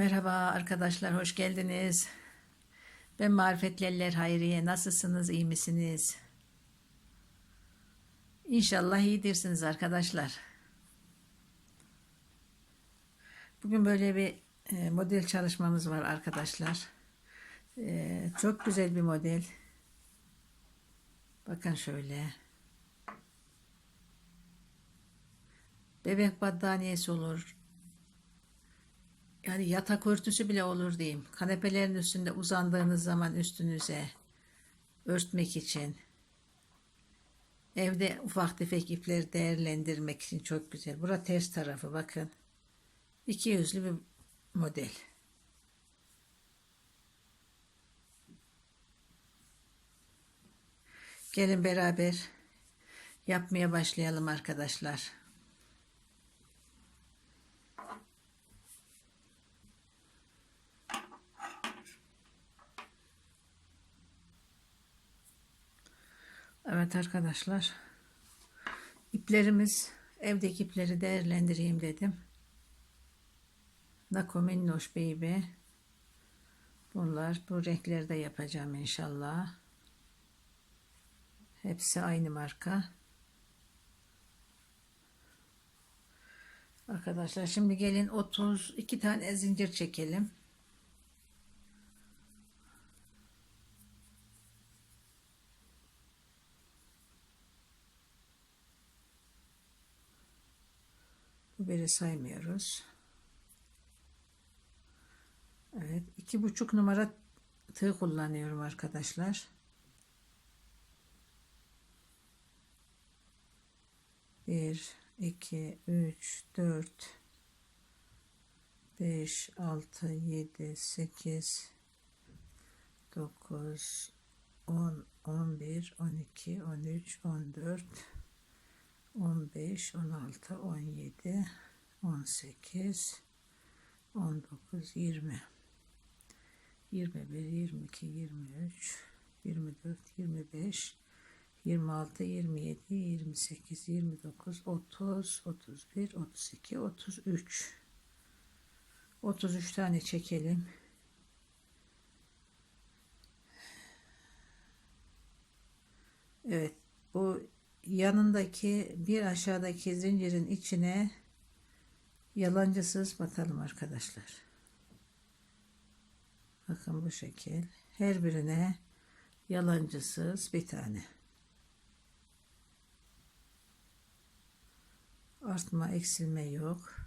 Merhaba arkadaşlar, hoş geldiniz. Ben Marifetli Eller Hayriye. Nasılsınız, iyi misiniz? İnşallah iyidirsiniz arkadaşlar. Bugün böyle bir e, model çalışmamız var arkadaşlar. E, çok güzel bir model. Bakın şöyle. Bebek battaniyesi olur, yani yatak örtüsü bile olur diyeyim. Kanepelerin üstünde uzandığınız zaman üstünüze örtmek için. Evde ufak tefek ipleri değerlendirmek için çok güzel. Bura ters tarafı bakın. İki yüzlü bir model. Gelin beraber yapmaya başlayalım arkadaşlar. Evet arkadaşlar. İplerimiz evdeki ipleri değerlendireyim dedim. Nako Minnoş Baby. Bunlar bu renklerde yapacağım inşallah. Hepsi aynı marka. Arkadaşlar şimdi gelin 32 tane zincir çekelim. Bu biri saymıyoruz. Evet. iki buçuk numara tığ kullanıyorum arkadaşlar. Bir, iki, üç, dört, beş, altı, yedi, sekiz, dokuz, on, on bir, on iki, on üç, on dört, 15, 16, 17, 18, 19, 20, 21, 22, 23, 24, 25, 26, 27, 28, 29, 30, 31, 32, 33. 33 tane çekelim. Evet bu yanındaki bir aşağıdaki zincirin içine yalancısız batalım arkadaşlar. Bakın bu şekil. Her birine yalancısız bir tane. Artma eksilme yok.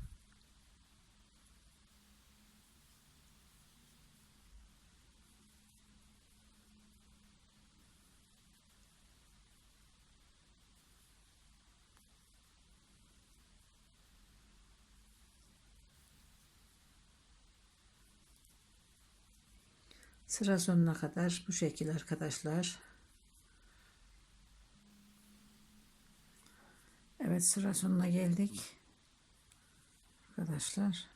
Sıra sonuna kadar bu şekil arkadaşlar. Evet sıra sonuna geldik. Arkadaşlar.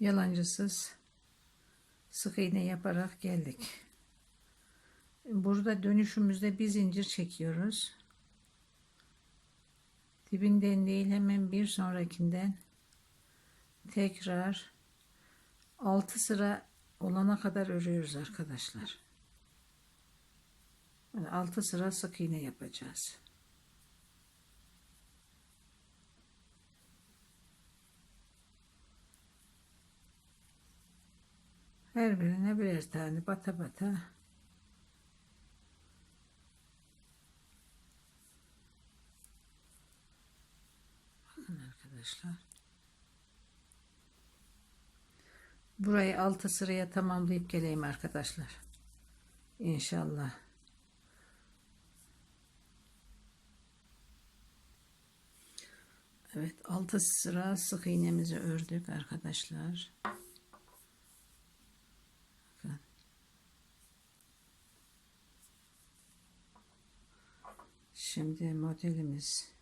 Yalancısız sık iğne yaparak geldik. Burada dönüşümüzde bir zincir çekiyoruz. Dibinden değil hemen bir sonrakinden tekrar 6 sıra olana kadar örüyoruz arkadaşlar. Yani 6 sıra sık iğne yapacağız. Her birine birer tane bata bata Bakın arkadaşlar. Burayı altı sıraya tamamlayıp geleyim arkadaşlar. İnşallah. Evet altı sıra sık iğnemizi ördük arkadaşlar. Şimdi modelimiz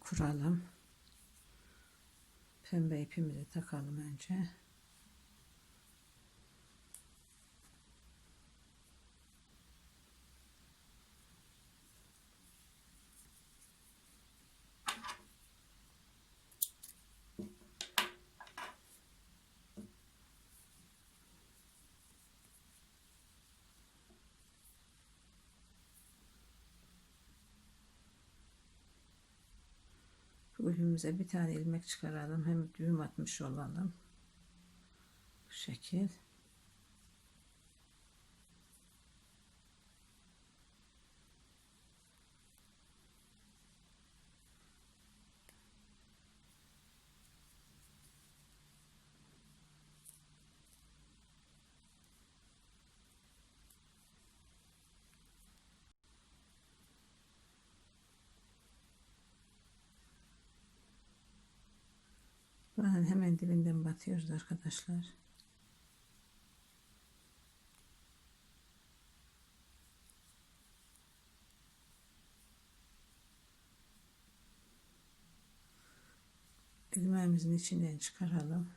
kuralım. Pembe ipimizi takalım önce. İpimize bir tane ilmek çıkaralım. Hem düğüm atmış olalım. Bu şekil. Bakın hemen dibinden batıyoruz arkadaşlar. ilmeğimizin içinden çıkaralım.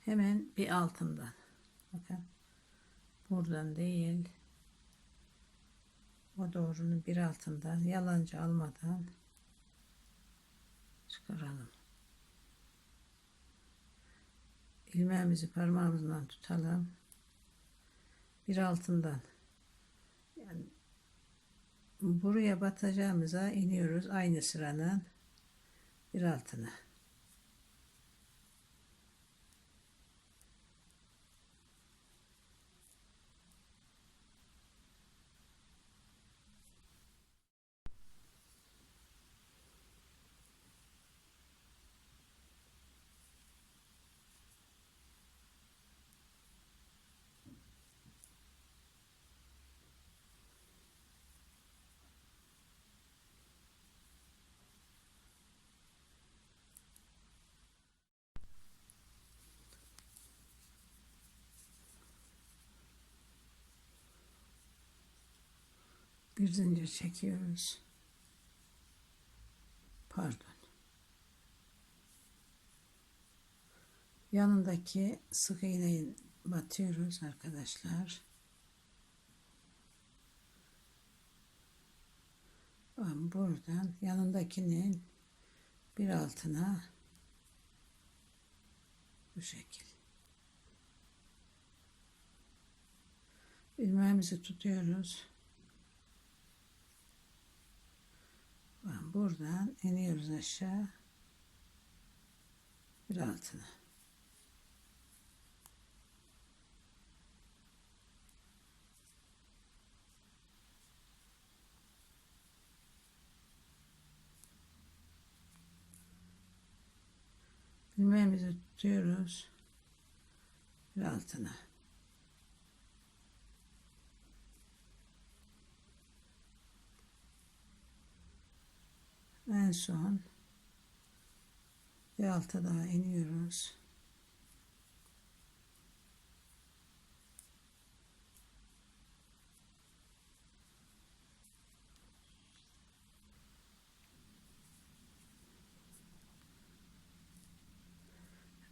Hemen bir altından. Bakın. Buradan değil. O doğrunun bir altından yalancı almadan çıkaralım. İlmeğimizi parmağımızdan tutalım. Bir altından yani buraya batacağımıza iniyoruz aynı sıranın bir altına. Bir zincir çekiyoruz. Pardon. Yanındaki sık iğneyi batıyoruz arkadaşlar. Ben buradan yanındakinin bir altına bu şekil. ilmeğimizi tutuyoruz. Ben buradan iniyoruz aşağı. Bir altına. ilmeğimizi tutuyoruz. Bir altına. En son bir alta daha iniyoruz.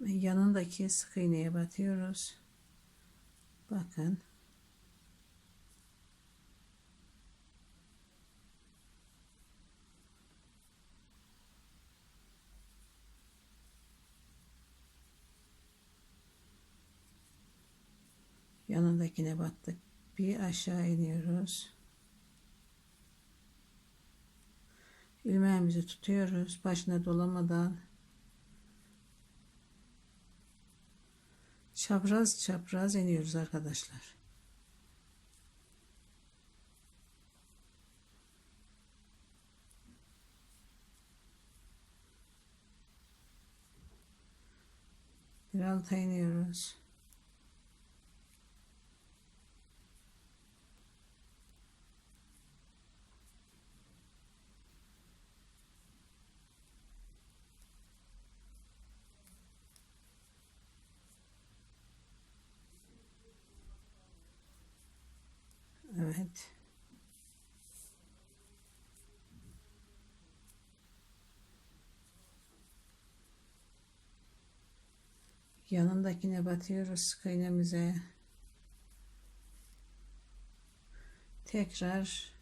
Yanındaki sık iğneye batıyoruz. Bakın. Yanındakine battık. Bir aşağı iniyoruz. ilmeğimizi tutuyoruz. Başına dolamadan çapraz çapraz iniyoruz arkadaşlar. Bir alta iniyoruz. Evet. Yanındakine batıyoruz sık iğnemize. Tekrar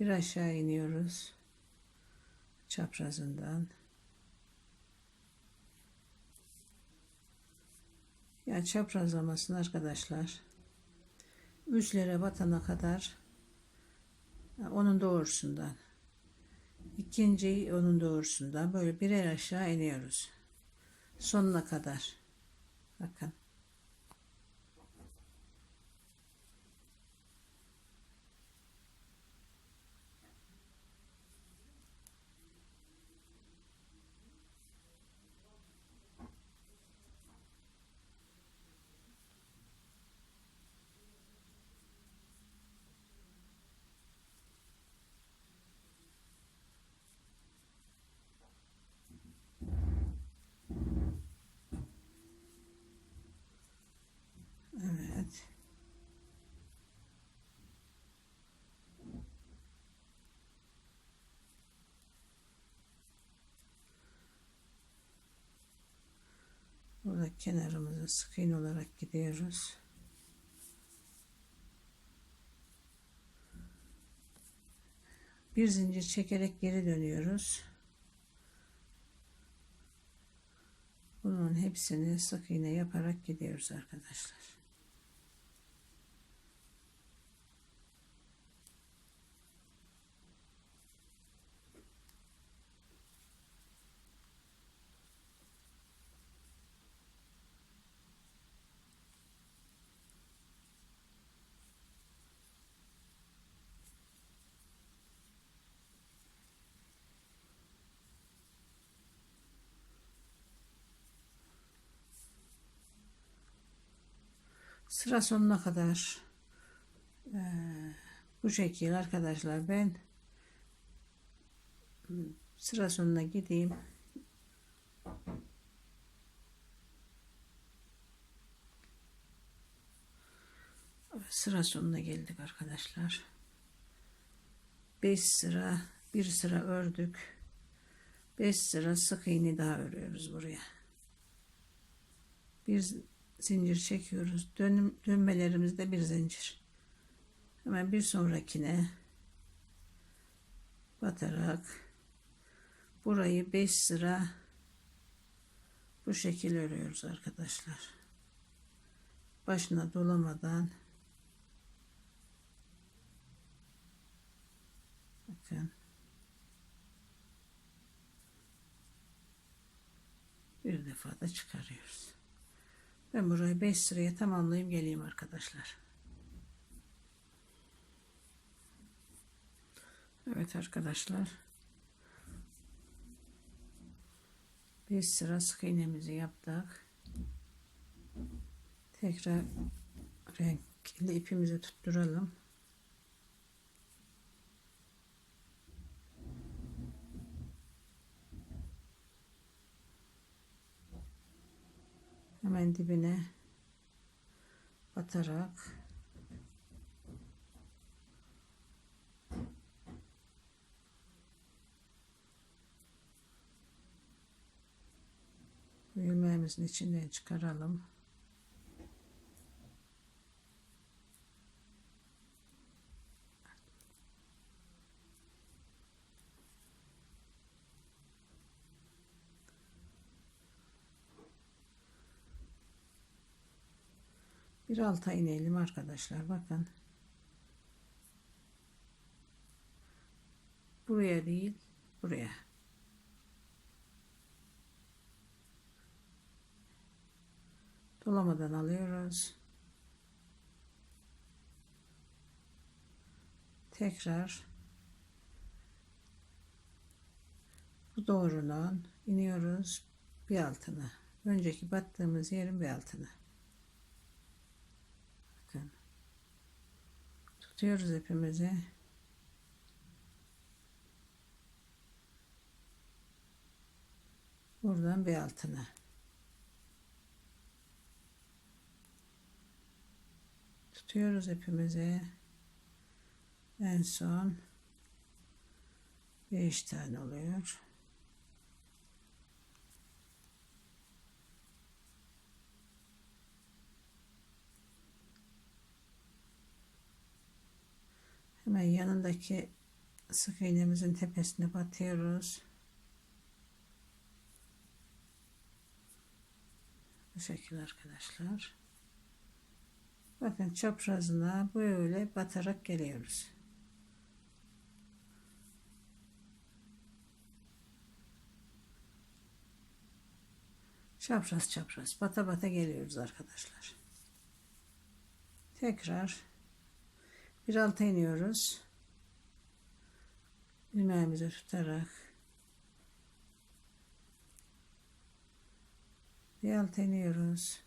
bir aşağı iniyoruz. Çaprazından. Ya çaprazlamasın arkadaşlar. üçlere batana kadar onun doğrusundan ikinci onun doğrusundan böyle birer aşağı iniyoruz sonuna kadar bakın Evet. Burada kenarımıza sık iğne olarak gidiyoruz. Bir zincir çekerek geri dönüyoruz. Bunun hepsini sık iğne yaparak gidiyoruz arkadaşlar. Sıra sonuna kadar eee, bu şekil arkadaşlar ben sıra sonuna gideyim. Sıra sonuna geldik arkadaşlar. 5 sıra, bir sıra ördük. 5 sıra sık iğne daha örüyoruz buraya. Bir zincir çekiyoruz. Dönüm, dönmelerimizde bir zincir. Hemen bir sonrakine batarak burayı 5 sıra bu şekil örüyoruz arkadaşlar. Başına dolamadan bakın bir defa da çıkarıyoruz. Ben burayı 5 sıraya tamamlayayım geleyim arkadaşlar. Evet arkadaşlar. 5 sıra sık iğnemizi yaptık. Tekrar renkli ipimizi tutturalım. Hemen dibine batarak ilmeğimizin içinden çıkaralım. Bir alta inelim arkadaşlar. Bakın. Buraya değil. Buraya. Dolamadan alıyoruz. Tekrar bu doğrunun iniyoruz bir altına. Önceki battığımız yerin bir altına. Bakın. Tutuyoruz ipimizi. Buradan bir altına. Tutuyoruz ipimizi. En son 5 tane oluyor. Hemen yanındaki sık iğnemizin tepesine batıyoruz. Bu şekilde arkadaşlar. Bakın çaprazına böyle batarak geliyoruz. Çapraz çapraz bata bata geliyoruz arkadaşlar. Tekrar bir alta iniyoruz. ilmeğimizi tutarak bir alta iniyoruz.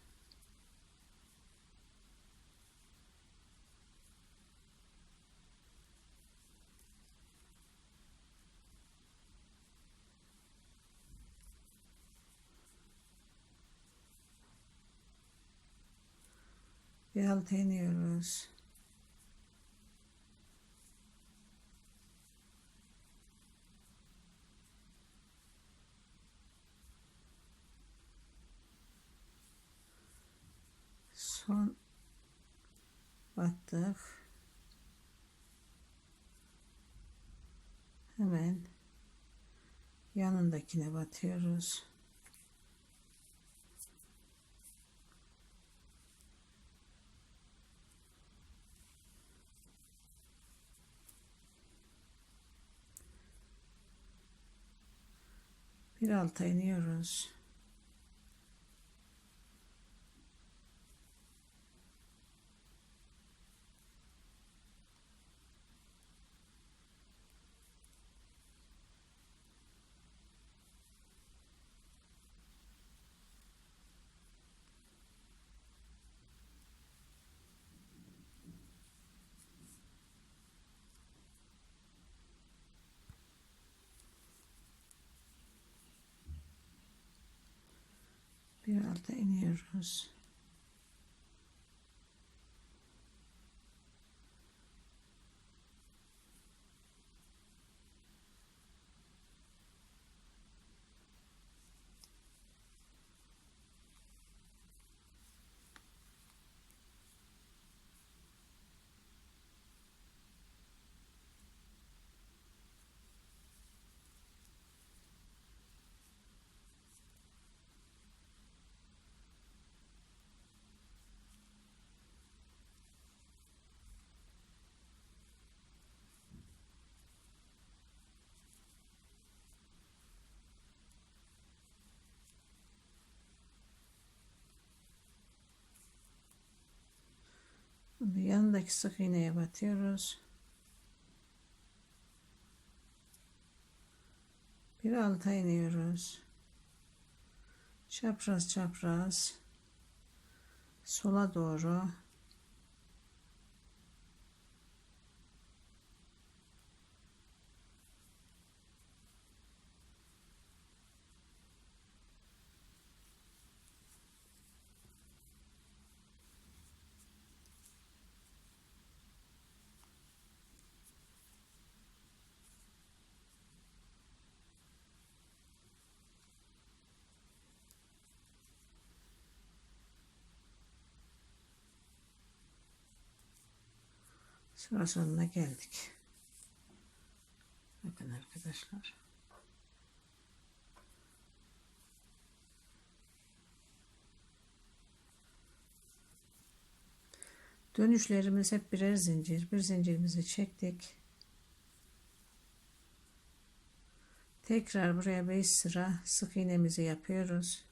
Bir alta iniyoruz. Son battık. Hemen yanındakine batıyoruz. Bir alta iniyoruz. Bir alta iniyoruz. Şimdi yanındaki sık iğneye batıyoruz. Bir alta iniyoruz. Çapraz çapraz sola doğru sıra sonuna geldik. Bakın arkadaşlar. Dönüşlerimiz hep birer zincir. Bir zincirimizi çektik. Tekrar buraya 5 sıra sık iğnemizi yapıyoruz.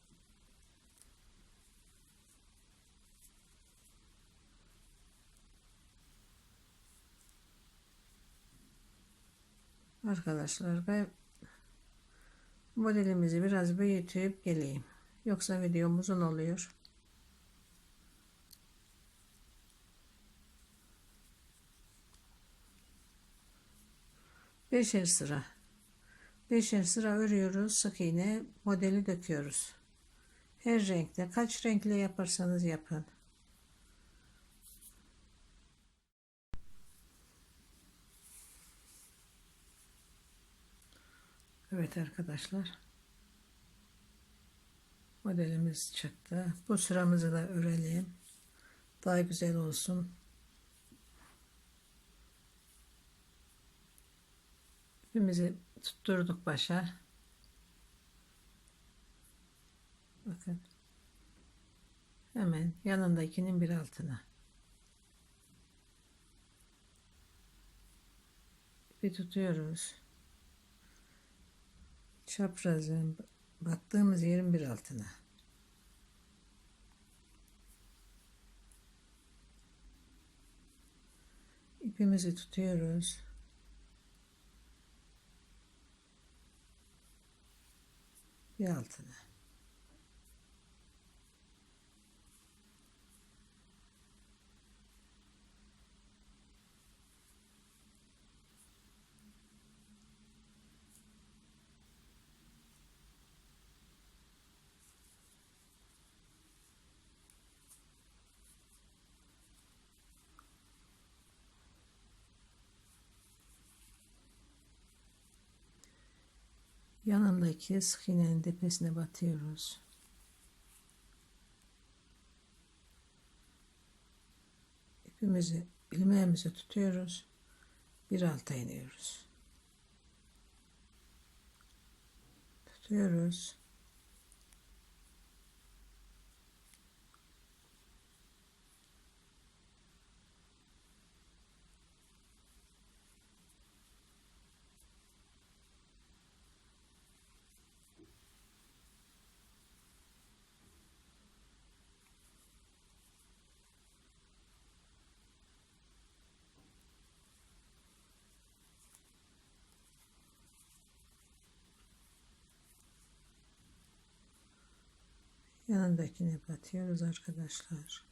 Arkadaşlar modelimizi biraz büyütüp geleyim. Yoksa videom uzun oluyor. Beşer sıra. Beşer sıra örüyoruz. Sık iğne modeli döküyoruz. Her renkte kaç renkle yaparsanız yapın. Evet arkadaşlar. Modelimiz çıktı. Bu sıramızı da örelim. Daha güzel olsun. İpimizi tutturduk başa. Bakın. Hemen yanındakinin bir altına. İpi tutuyoruz. Çaprazın battığımız yerin bir altına. İpimizi tutuyoruz. Bir altına. Yanındaki sık iğnenin tepesine batıyoruz. İpimizi, ilmeğimizi tutuyoruz. Bir alta iniyoruz. Tutuyoruz. Yanındakine batıyoruz arkadaşlar.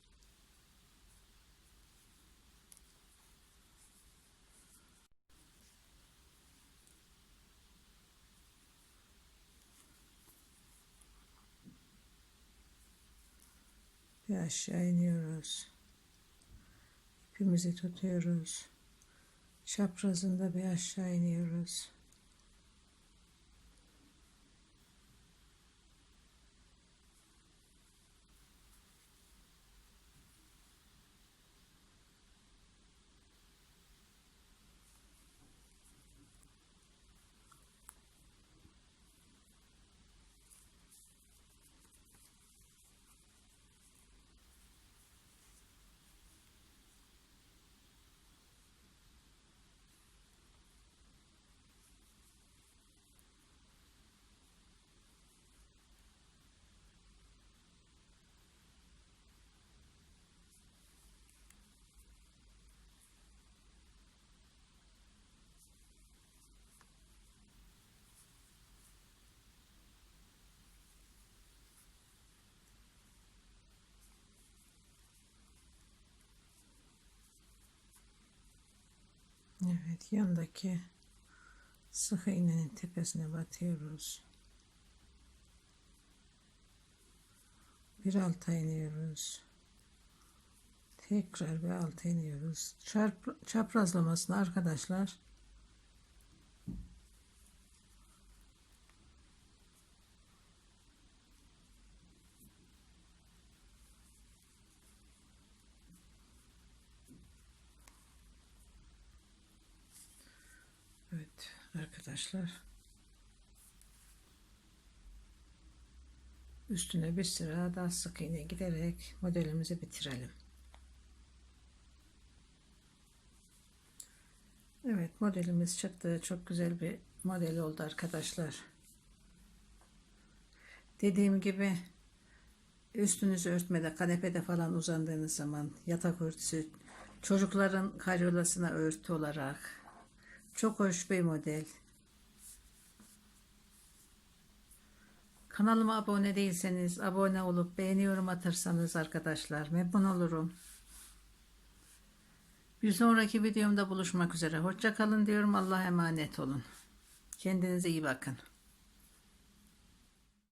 Bir aşağı iniyoruz. İpimizi tutuyoruz. Çaprazında bir aşağı iniyoruz. Evet, yandaki sık iğnenin tepesine batıyoruz. Bir alta iniyoruz. Tekrar bir alta iniyoruz. Çarp, çaprazlamasını arkadaşlar Evet arkadaşlar. Üstüne bir sıra daha sık iğne giderek modelimizi bitirelim. Evet modelimiz çıktı. Çok güzel bir model oldu arkadaşlar. Dediğim gibi üstünüzü örtmede kanepede falan uzandığınız zaman yatak örtüsü çocukların karyolasına örtü olarak çok hoş bir model. Kanalıma abone değilseniz abone olup beğeni yorum atarsanız arkadaşlar memnun olurum. Bir sonraki videomda buluşmak üzere. Hoşça kalın diyorum. Allah'a emanet olun. Kendinize iyi bakın.